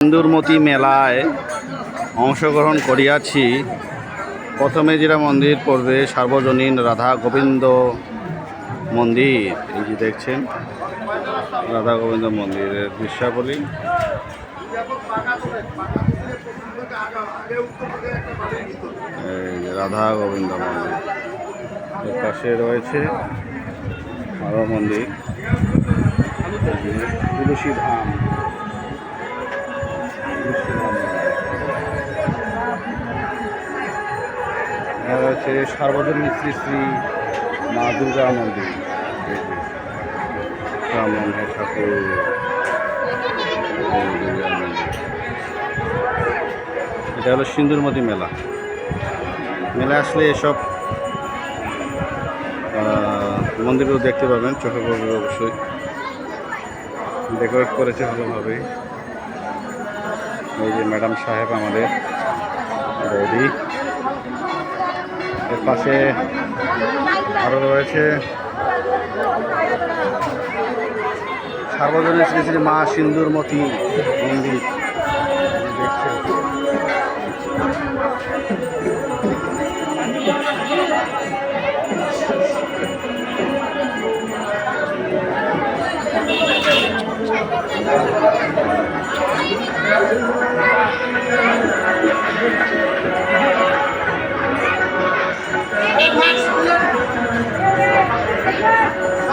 সিন্দুরমতি মেলায় অংশগ্রহণ করিয়াছি। প্রথমে যেটা মন্দির পড়বে, সার্বজনীন রাধা গোবিন্দ মন্দির। এই যে দেখছেন, রাধা গোবিন্দ মন্দিরের দৃশ্যাবলী। রাধা গোবিন্দ মন্দির। এর পাশে রয়েছে মন্দির। তুলসী ধাম। হচ্ছে সার্বজনীন শ্রী শ্রী মা দুর্গা মন্দির। ঠাকুর। এটা হলো সিন্দুরমতি মেলা। মেলা আসলে এসব মন্দিরগুলো দেখতে পাবেন, চোখে পড়বে অবশ্যই। ডেকোরেট করেছে ভালোভাবেই। এই যে ম্যাডাম সাহেব আমাদের রেডি এর পাশে আরও রয়েছে সার্বজনীন শ্রী শ্রী মা সিন্দুরমতি মন্দির। দেখছেন? Yeah.